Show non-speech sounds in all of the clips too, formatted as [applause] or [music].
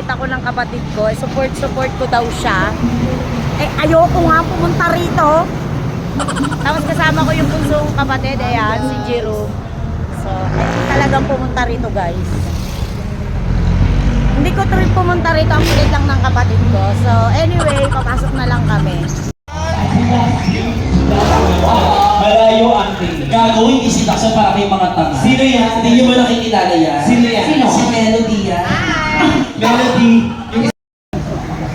Kasi in-invite ako ng kapatid ko. Eh, Support-support ko daw siya. Eh, ayoko nga pumunta rito. Tapos kasama ko yung punsong kapatid, ayan, si Jerome. So, eh, talagang pumunta rito, guys. Hindi ko trip pumunta rito, ang pilit lang ng kapatid ko. So, anyway, papasok na lang kami. Malayo ate. Gagawin isitaksan para kay mga tanga. Sino yan? Hindi nyo ba nakikilala yan? Sino yan? Sino? Si Melody. Melody. Yung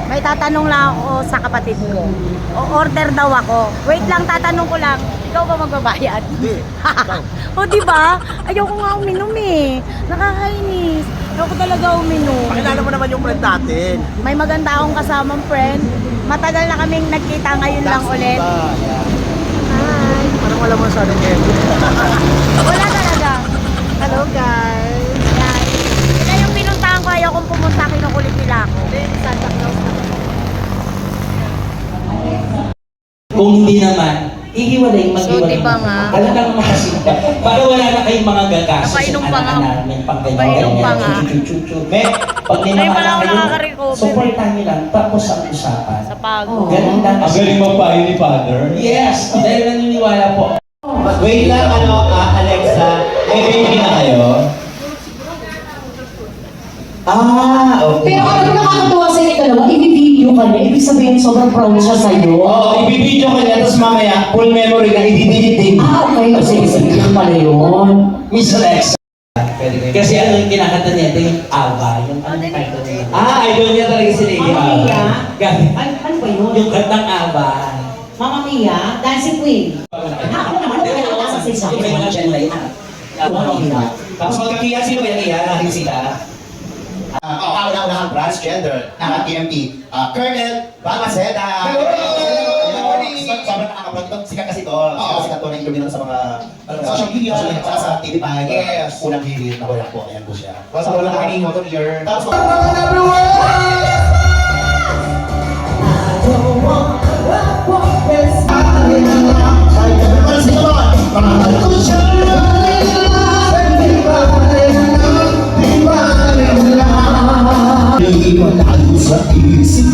May tatanong lang ako sa kapatid ko. O order daw ako. Wait lang, tatanong ko lang. Ikaw ba magbabayad? Hindi. [laughs] o di ba? Ayoko nga uminom eh. Nakakainis. Ayoko talaga uminom. Pakilala mo naman yung friend natin. May maganda akong kasamang friend. Matagal na kaming nagkita ngayon lang ulit. Diba? Hi. Parang wala mo sa atin ngayon. Wala talaga. Hello guys. Yan. Sila yung pinuntahan ko. Ayokong pumunta. Kinukulit nila ako. Santa Claus na. Kung hindi naman, ihiwalay, maghiwalay. So, nga? Talagang makasinta. Para wala na kayong mga gagastos. Napainom yung pa nga. May pangganyan. Napainom pa nga. May, pag may Ngayon mga pa lang anak ako kayo, nakaka-recover. supportan nyo lang. Tapos ang usapan. Sa pagod. Ganun lang. Ang galing magpayo ni Father. Yes, dahil naniniwala po. Wait lang, ano, ah, Alexa. May baby na kayo? Ah, okay. Pero mo i-video ka niya. Ibig sabihin, sobrang proud siya sa'yo. Oo, ibibidyo ko niya, tapos mamaya, full memory na din. Ah, okay. O sige, sige. Yun pala yun. Miss Alexa. Kasi ano yung kinakanta niya, ito yung Ava. Yung ano yung title niya. Ah, idol niya talaga si Lady Mamma Ava. Mia? Gabi. Ano, ano ba yun? Yung kantang Ava. Mamma Mia, Dancing Queen. Ah, ako naman, ako naman sa isa. Yung may mga dyan na yun. Mamma Mia. Tapos magkakiya, sino kaya kiya? Nahin sila. Uh, kauna-unahang transgender ng TMP, uh, Colonel Balmaceda. Hello! Sobrang nakakaproud ito. Sikat kasi ito. Sikat kasi ito na ilumino sa mga ano, Social media. Sa, sa TV5. Yes. Unang hirit na wala po. Ayan po siya. Basta wala ka ni motor year. Tapos, sa isip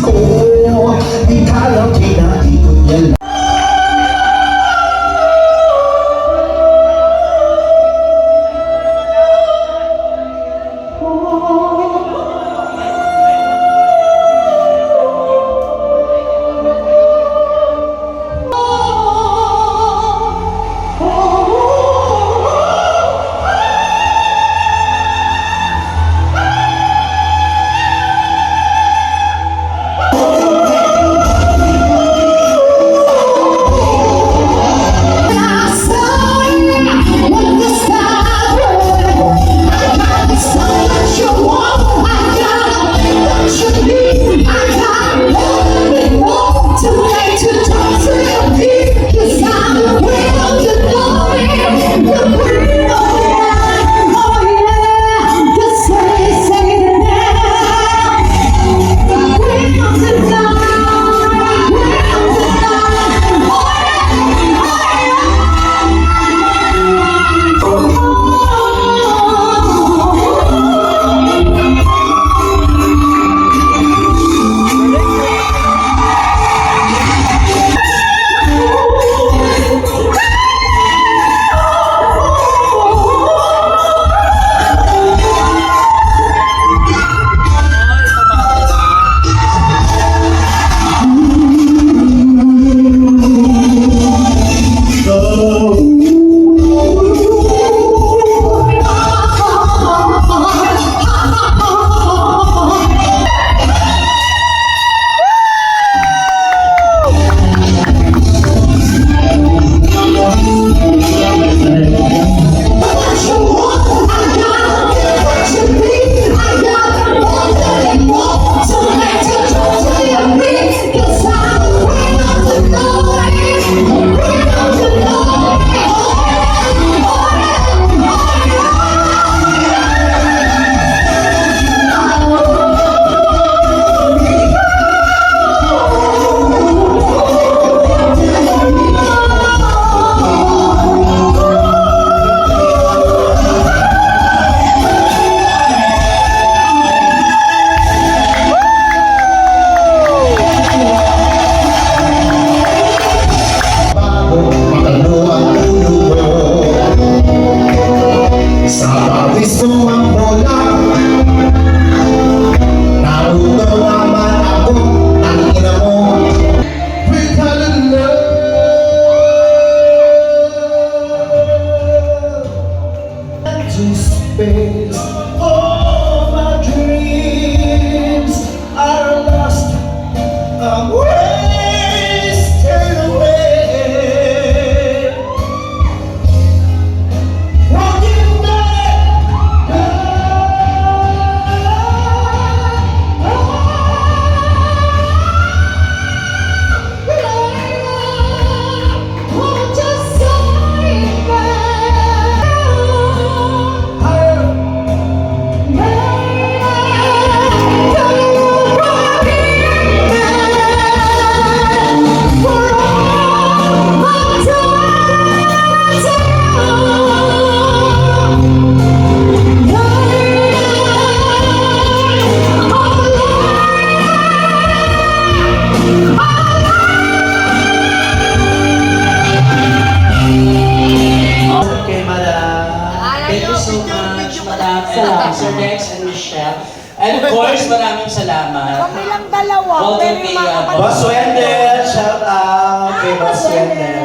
salamat. Kami lang dalawa, Welcome pero yung mga kapatid Boss Wendell, shout out kay Boss Wendell.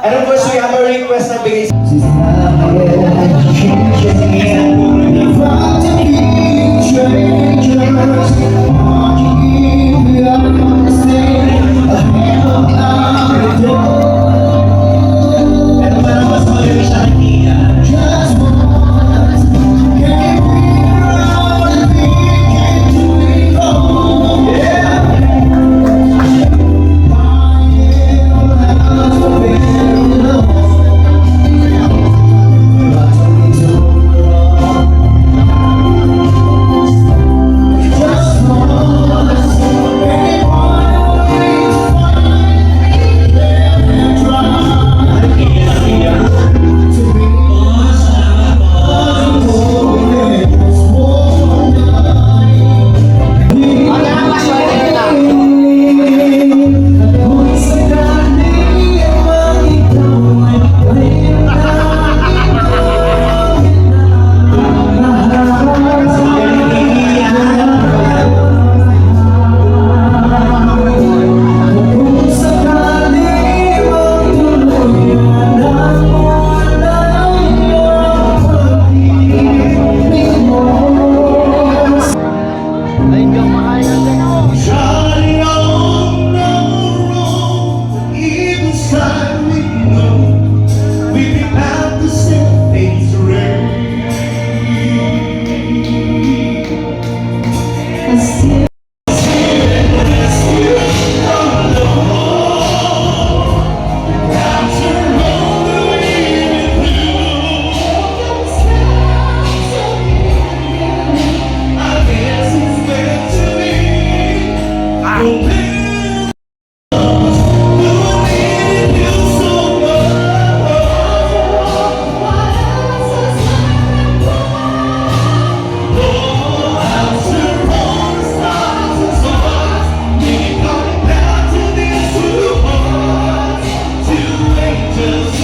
And of course, we have a request na bigay sa Pero Jesus.